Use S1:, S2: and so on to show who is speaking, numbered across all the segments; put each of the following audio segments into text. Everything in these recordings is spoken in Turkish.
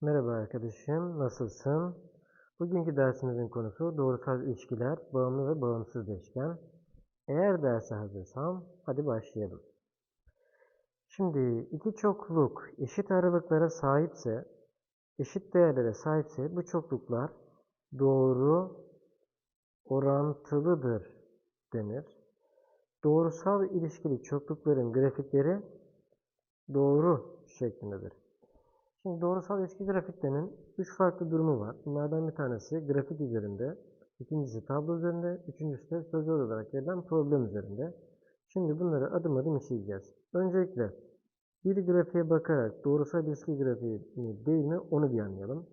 S1: Merhaba arkadaşım, nasılsın? Bugünkü dersimizin konusu doğrusal ilişkiler, bağımlı ve bağımsız değişken. Eğer derse hazırsam, hadi başlayalım. Şimdi iki çokluk eşit aralıklara sahipse, eşit değerlere sahipse bu çokluklar doğru orantılıdır denir. Doğrusal ilişkili çoklukların grafikleri doğru şeklindedir. Şimdi doğrusal ilişki grafiklerinin üç farklı durumu var. Bunlardan bir tanesi grafik üzerinde, ikincisi tablo üzerinde, üçüncüsü de sözel olarak verilen problem üzerinde. Şimdi bunları adım adım işleyeceğiz. Öncelikle bir grafiğe bakarak doğrusal ilişki grafiği mi değil mi onu bir anlayalım.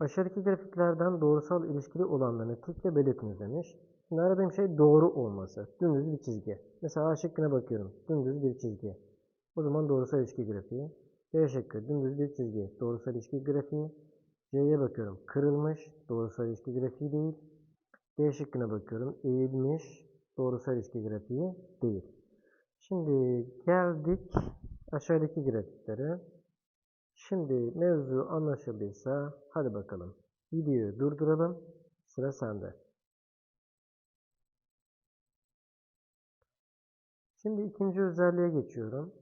S1: Aşağıdaki grafiklerden doğrusal ilişkili olanlarını tikle belirtiniz demiş. Şimdi aradığım şey doğru olması. Dümdüz bir çizgi. Mesela A şıkkına bakıyorum. Dümdüz bir çizgi. O zaman doğrusal ilişki grafiği. B şıkkı dümdüz bir çizgi. Doğrusal ilişki grafiği. C'ye bakıyorum. Kırılmış. Doğrusal ilişki grafiği değil. D şıkkına bakıyorum. Eğilmiş. Doğrusal ilişki grafiği değil. Şimdi geldik aşağıdaki grafiklere. Şimdi mevzu anlaşıldıysa hadi bakalım. Videoyu durduralım. Sıra sende. Şimdi ikinci özelliğe geçiyorum.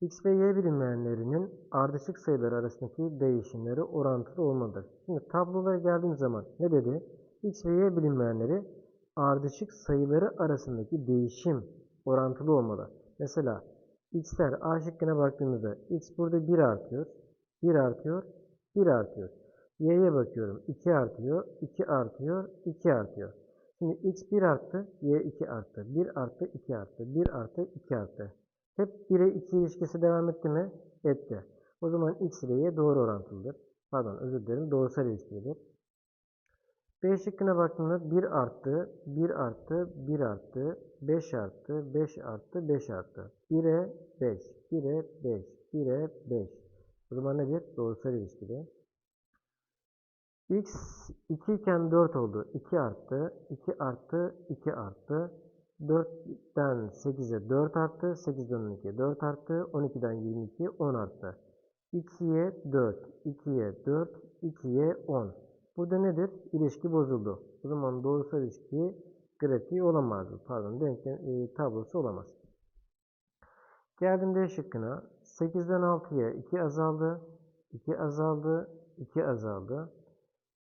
S1: X ve Y bilinmeyenlerinin ardışık sayılar arasındaki değişimleri orantılı olmalıdır. Şimdi tablolara geldiğim zaman ne dedi? X ve Y bilinmeyenleri ardışık sayıları arasındaki değişim orantılı olmalı. Mesela x'ler A şıkkına baktığımızda x burada 1 artıyor, 1 artıyor, 1 artıyor. Y'ye bakıyorum 2 artıyor, 2 artıyor, 2 artıyor. Şimdi x 1 arttı, y 2 arttı. 1 arttı, 2 arttı. 1 arttı, 2 arttı. Hep 1'e 2 ilişkisi devam etti mi? Etti. O zaman x ile y doğru orantılıdır. Pardon özür dilerim doğrusal ilişkidir. B şıkkına baktığımda 1 arttı, 1 arttı, 1 arttı, 5 arttı, 5 arttı, 5 arttı. 1'e 5, 1'e 5, 1'e 5. O zaman nedir? Doğrusal ilişkidir. X 2 iken 4 oldu. 2 arttı, 2 arttı, 2 arttı. 4'ten 8'e 4 arttı. 8'den 12'ye 4 arttı. 12'den 22'ye 10 arttı. 2'ye 4, 2'ye 4, 2'ye 10. Burada nedir? İlişki bozuldu. O zaman doğrusal ilişki grafiği olamaz. Pardon, denklem e, tablosu olamaz. Geldim D şıkkına. 8'den 6'ya 2 azaldı. 2 azaldı. 2 azaldı.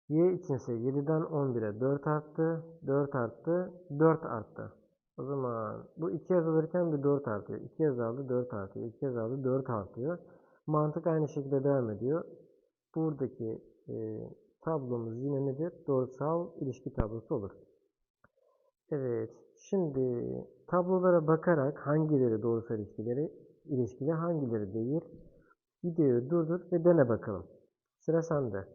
S1: Y içinse 7'den 11'e 4 arttı. 4 arttı. 4 arttı. O zaman bu 2 azalırken bir 4 artıyor. 2 azaldı 4 artıyor. 2 azaldı 4 artıyor. Mantık aynı şekilde devam ediyor. Buradaki e, tablomuz yine nedir? Doğrusal ilişki tablosu olur. Evet. Şimdi tablolara bakarak hangileri doğrusal ilişkileri ilişkili hangileri değil videoyu durdur ve dene bakalım. Sıra sende.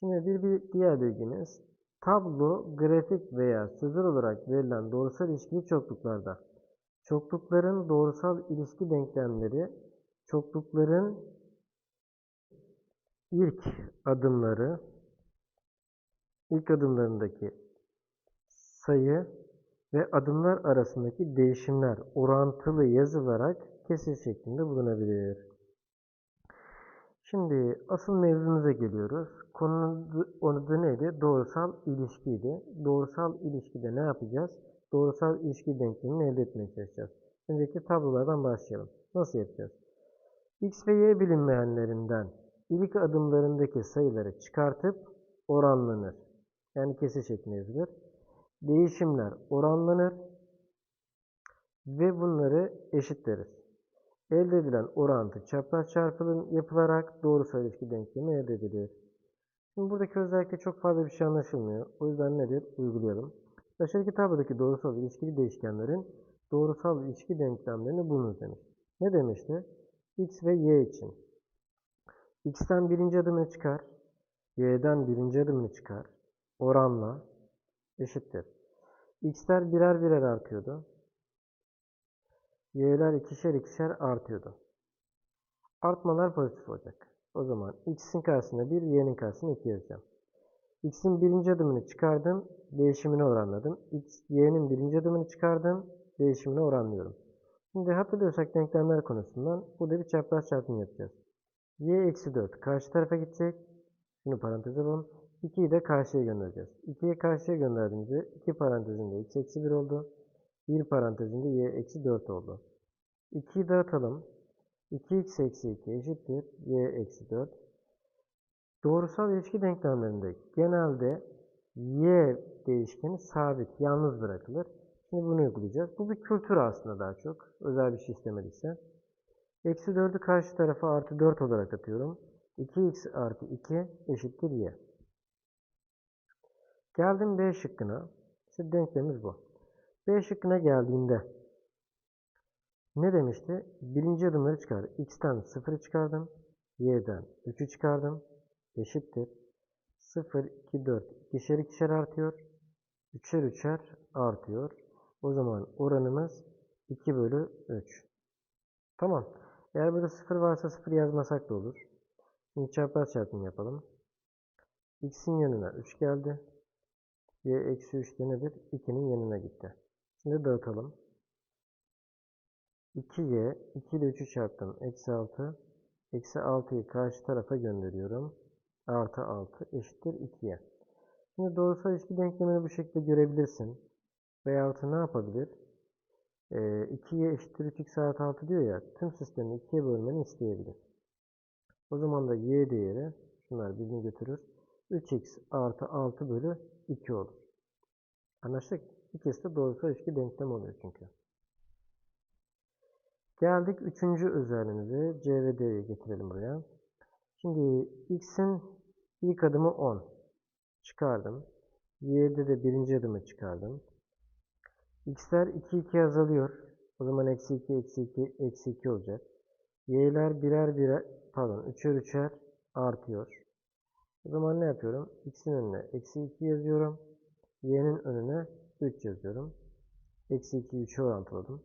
S1: Şimdi bir, bir diğer bilgimiz tablo, grafik veya sözel olarak verilen doğrusal ilişkili çokluklarda çoklukların doğrusal ilişki denklemleri çoklukların ilk adımları ilk adımlarındaki sayı ve adımlar arasındaki değişimler orantılı yazılarak kesir şeklinde bulunabilir. Şimdi asıl mevzumuza geliyoruz. Konunun adı neydi? Doğrusal ilişkiydi. Doğrusal ilişkide ne yapacağız? Doğrusal ilişki denklemini elde etmeye çalışacağız. Önceki tablolardan başlayalım. Nasıl yapacağız? X ve Y bilinmeyenlerinden ilk adımlarındaki sayıları çıkartıp oranlanır. Yani kesir şeklinde. Değişimler oranlanır ve bunları eşitleriz. Elde edilen orantı çapraz çarpımı yapılarak doğrusal ilişki denklemi elde edilir. Şimdi buradaki özellikle çok fazla bir şey anlaşılmıyor. O yüzden nedir? Uygulayalım. Aşağıdaki tablodaki doğrusal ilişkili değişkenlerin doğrusal ilişki denklemlerini bulunuz demiş. Ne demişti? X ve Y için. X'ten birinci adımını çıkar. Y'den birinci adımını çıkar. Oranla eşittir. X'ler birer birer artıyordu. Y'ler ikişer ikişer artıyordu. Artmalar pozitif olacak. O zaman x'in karşısına 1, y'nin karşısına 2 yazacağım. x'in birinci adımını çıkardım, değişimini oranladım. x, y'nin birinci adımını çıkardım, değişimini oranlıyorum. Şimdi hatırlıyorsak denklemler konusundan burada bir çapraz çarpımı yapacağız. y eksi 4 karşı tarafa gidecek. Şunu parantez alalım. 2'yi de karşıya göndereceğiz. 2'yi karşıya gönderdiğimizde 2 parantezinde x eksi 1 oldu. 1 parantezinde y eksi 4 oldu. 2'yi dağıtalım. 2x eksi 2 eşittir y eksi 4. Doğrusal ilişki denklemlerinde genelde y değişkeni sabit, yalnız bırakılır. Şimdi bunu uygulayacağız. Bu bir kültür aslında daha çok. Özel bir şey istemediyse. Eksi 4'ü karşı tarafa artı 4 olarak atıyorum. 2x artı 2 eşittir y. Geldim B şıkkına. İşte denklemimiz bu. B şıkkına geldiğimde ne demişti? Birinci adımları çıkar. X'ten 0'ı çıkardım. Y'den 3'ü çıkardım. Eşittir. 0, 2, 4. İkişer ikişer artıyor. Üçer üçer artıyor. O zaman oranımız 2 bölü 3. Tamam. Eğer burada 0 varsa 0 yazmasak da olur. Şimdi çapraz çarpım yapalım. X'in yanına 3 geldi. Y eksi 3 de nedir? 2'nin yanına gitti. Şimdi dağıtalım. 2y, 2 ile 3'ü çarptım. Eksi 6. Eksi 6'yı karşı tarafa gönderiyorum. Artı 6 eşittir 2'ye. Şimdi doğrusal ilişki denklemini bu şekilde görebilirsin. Veyahut ne yapabilir? Ee, 2y eşittir 3x artı 6 diyor ya. Tüm sistemi 2'ye bölmeni isteyebilir. O zaman da y değeri, şunlar birbirini götürür. 3x artı 6 bölü 2 olur. Anlaştık. İkisi de doğrusal ilişki denklem oluyor çünkü. Geldik üçüncü özelliğimize. C ve D'yi getirelim buraya. Şimdi x'in ilk adımı 10. Çıkardım. Y'de de birinci adımı çıkardım. x'ler 2 2 azalıyor. O zaman eksi 2 eksi 2 eksi 2 olacak. Y'ler birer birer pardon üçer üçer artıyor. O zaman ne yapıyorum? x'in önüne eksi 2 yazıyorum. Y'nin önüne 3 yazıyorum. Eksi 2'yi 3'e orantıladım.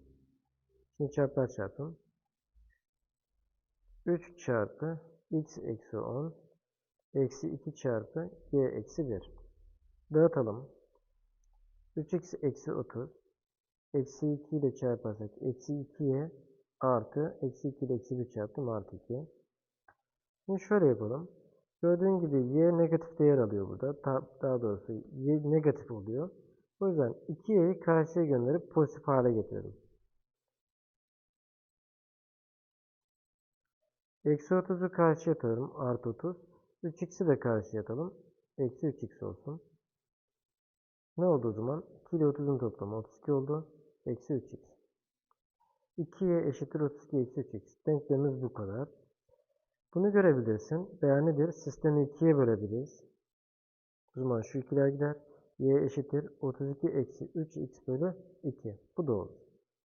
S1: Şimdi çarpar çarpım. 3 çarpı x eksi 10 eksi 2 çarpı y eksi 1. Dağıtalım. 3x eksi 30 eksi 2 ile çarparsak eksi 2y artı eksi 2 ile eksi 1 çarptım artı 2. Şimdi şöyle yapalım. Gördüğün gibi y negatif değer alıyor burada. Daha doğrusu y negatif oluyor. O yüzden 2y'yi karşıya gönderip pozitif hale getirelim. Eksi 30'u karşıya atalım. Artı 30. 3x'i de karşıya atalım. Eksi 3x olsun. Ne oldu o zaman? 2 ile 30'un toplamı 32 oldu. Eksi 3x. 2y eşittir 32 eksi 3x. Denklemimiz bu kadar. Bunu görebilirsin. Veya nedir? Sistemi 2'ye bölebiliriz. O zaman şu ikiler gider. y eşittir 32 eksi 3x bölü 2. Bu olur.